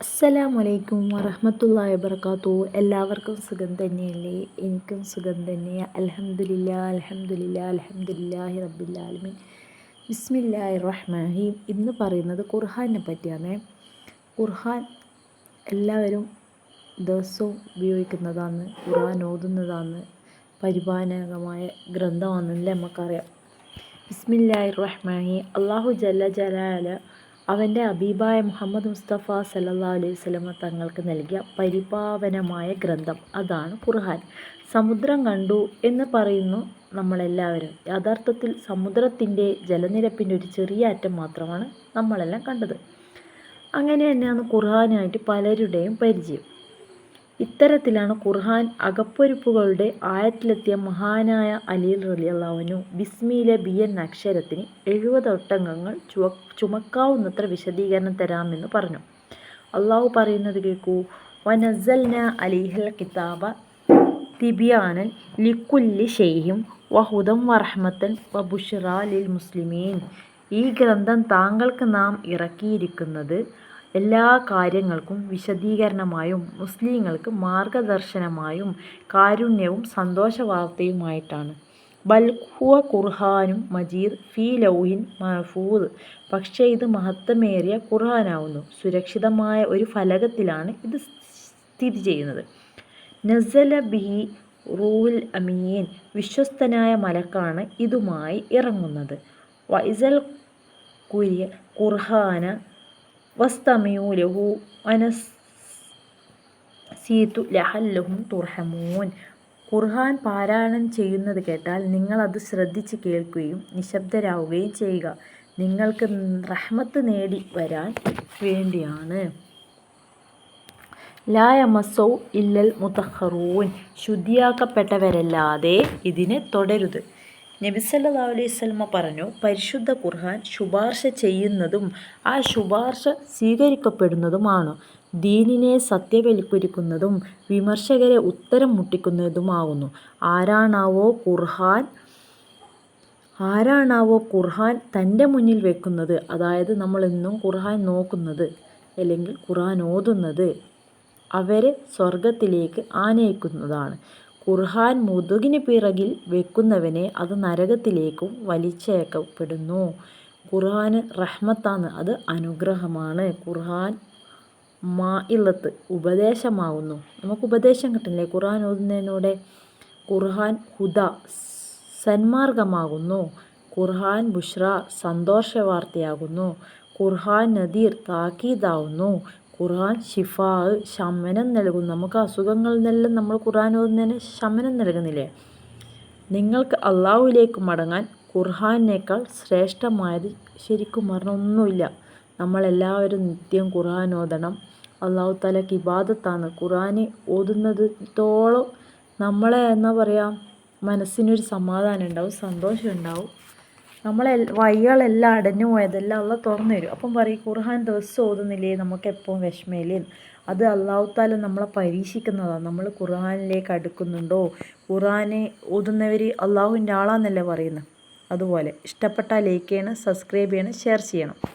അസ്സലാമലൈക്കും വറഹമത്തല്ലാ വബർക്കാത്തു എല്ലാവർക്കും സുഖം തന്നെയല്ലേ? എനിക്കും സുഖം തന്നെ അലഹമില്ല അലഹമില്ല അലഹമില്ലാഹി റബ്ബില്ലാലമിൻ ബിസ്മില്ലാഹി റഹ്മാഹീം ഇന്ന് പറയുന്നത് ഖുർഹാനെ പറ്റിയാണ്. ഖുർഹാൻ എല്ലാവരും ദിവസവും ഉപയോഗിക്കുന്നതാണ് ഖുർഹാൻ ഓതുന്നതാണ് പരിപാലകമായ ഗ്രന്ഥമാണെന്നല്ലേ നമുക്കറിയാം. ബിസ്മില്ലാഹി റഹ്മാഹി അള്ളാഹു ജല്ല ജലാല അവന്റെ അബീബായ മുഹമ്മദ് മുസ്തഫ സല്ലാ അലൈഹി സ്വലമ തങ്ങൾക്ക് നൽകിയ പരിപാവനമായ ഗ്രന്ഥം. അതാണ് ഖുർഹാൻ സമുദ്രം കണ്ടു എന്ന് പറയുന്നു നമ്മളെല്ലാവരും. യഥാർത്ഥത്തിൽ സമുദ്രത്തിന്റെ ജലനിരപ്പിന്റെ ഒരു ചെറിയ അറ്റം മാത്രമാണ് നമ്മളെല്ലാം കണ്ടത്. അങ്ങനെ തന്നെയാണ് ഖുർഹാനായിട്ട് പലരുടെയും പരിചയം. ഇത്തരത്തിലാണ് ഖുർഹാൻ അകപ്പൊരുപ്പുകളുടെ ആയത്തിലെത്തിയ മഹാനായ അലിൽ റലിയല്ലാഹുവിനു ബിസ്മിയിലെ ബി എൻ അക്ഷരത്തിന് എഴുപത് ഒട്ടംഗങ്ങൾ ചുവ ചുമക്കാവുന്നത്ര വിശദീകരണം തരാമെന്ന് പറഞ്ഞു. അള്ളാഹു പറയുന്നത് കേൾക്കൂ. വനസൽന അലിഹൽ കിതാബ തിബിയാനൻ ലിക്കുല്ലി ഷെയ്ഹിം വഹുദം വറഹമത്തൻ വബുഷറ ലിൽ മുസ്ലിമീൻ. ഈ ഗ്രന്ഥം താങ്കൾക്ക് നാം ഇറക്കിയിരിക്കുന്നത് എല്ലാ കാര്യങ്ങൾക്കും വിശദീകരണമായും മുസ്ലിങ്ങൾക്ക് മാർഗദർശനമായും കാരുണ്യവും സന്തോഷവാർത്തയുമായിട്ടാണ്. ബൽഹുവ ഖുർഹാനും മജീദ് ഫി ലൗഹിൻ മഹഫൂദ്. പക്ഷേ ഇത് മഹത്വമേറിയ ഖുർഹാനാവുന്നു. സുരക്ഷിതമായ ഒരു ഫലകത്തിലാണ് ഇത് സ്ഥിതി ചെയ്യുന്നത്. നസല ബിഹി റൂൽ അമീൻ വിശ്വസ്തനായ മലക്കാണ് ഇതുമായി ഇറങ്ങുന്നത്. വൈസൽ കുര്യ ഖുർഹാന വസ്തമിയു ലഹു ലഹല്ലഹും തുർഹമൂൻ. ഖുർഹാൻ പാരായണം ചെയ്യുന്നത് കേട്ടാൽ നിങ്ങളത് ശ്രദ്ധിച്ച് കേൾക്കുകയും നിശബ്ദരാവുകയും ചെയ്യുക. നിങ്ങൾക്ക് റഹ്മത്ത് നേടി വരാൻ വേണ്ടിയാണ്. ലായമസൗ ഇല്ലൽ മുതഹറൂൻ. ശുദ്ധിയാക്കപ്പെട്ടവരല്ലാതെ ഇതിനെ തുടരുത്. നബി സല്ലാ അലൈഹി സ്വലമ പറഞ്ഞു പരിശുദ്ധ ഖുർഹാൻ ശുപാർശ ചെയ്യുന്നതും ആ ശുപാർശ സ്വീകരിക്കപ്പെടുന്നതുമാണ്. ദീനിനെ സത്യവൽക്കരിക്കുന്നതും വിമർശകരെ ഉത്തരം മുട്ടിക്കുന്നതുമാകുന്നു ആരാണാവോ ഖുർഹാൻ ആരാണാവോ ഖുർഹാൻ തന്റെ മുന്നിൽ വെക്കുന്നത്? അതായത് നമ്മളെന്നും ഖുർഹാൻ നോക്കുന്നത് അല്ലെങ്കിൽ ഖുർആൻ ഓതുന്നത് അവരെ സ്വർഗത്തിലേക്ക് ആനയിക്കുന്നതാണ്. ഖുർഹാൻ മുതുകിന് പിറകിൽ വെക്കുന്നവനെ അത് നരകത്തിലേക്കും വലിച്ചേക്കപ്പെടുന്നു ഖുർഹാന് റഹ്മത്താണ് അത് അനുഗ്രഹമാണ്. ഖുർഹാൻ മാ ഇല്ലത്ത് ഉപദേശമാവുന്നു. നമുക്ക് ഉപദേശം കിട്ടില്ലേ? ഖുർആൻ ഓതുന്നതിനൂടെ ഖുർഹാൻ ഹുദ സന്മാർഗമാകുന്നു. ഖുർഹാൻ ബുഷ്ര സന്തോഷവാർത്തയാകുന്നു. ഖുർഹാൻ നദീർ താക്കീതാവുന്നു. ഖുർആൻ ഷിഫാ ശമനം നൽകുന്നു. നമുക്ക് അസുഖങ്ങളിൽ നിന്നെല്ലാം നമ്മൾ ഖുർആൻ ഓതുന്നതിന് ശമനം നൽകുന്നില്ലേ? നിങ്ങൾക്ക് അള്ളാഹുവിലേക്ക് മടങ്ങാൻ ഖുർഹാനേക്കാൾ ശ്രേഷ്ഠമായത് ശരിക്കും ഒന്നുമില്ല നമ്മളെല്ലാവരും നിത്യം ഖുർആൻ ഓതണം. അള്ളാഹു തലക്ക് ഇബാദത്താണ്. ഖുർആൻ ഓതുന്നതോളം നമ്മളെ എന്താ പറയുക മനസ്സിനൊരു സമാധാനം ഉണ്ടാവും സന്തോഷം ഉണ്ടാവും. നമ്മളെ വഴികളെല്ലാം അടഞ്ഞു പോയതെല്ലാം അള്ള തുറന്നു തരും. അപ്പം പറയും ഖുർഹാൻ ദിവസം ഓതുന്നില്ലേ? നമുക്ക് എപ്പോഴും വിഷമയില്ലേ? അത് അള്ളാഹുത്താല നമ്മളെ പരീക്ഷിക്കുന്നതാണ്. നമ്മൾ ഖുർഹാനിലേക്ക് അടുക്കുന്നുണ്ടോ? ഖുർഹാനെ ഓതുന്നവർ അള്ളാഹുവിന്റെ ആളാന്നല്ലേ പറയുന്നത്? അതുപോലെ. ഇഷ്ടപ്പെട്ടാൽ ലൈക്ക് ചെയ്യണം സബ്സ്ക്രൈബ് ചെയ്യണം ഷെയർ ചെയ്യണം.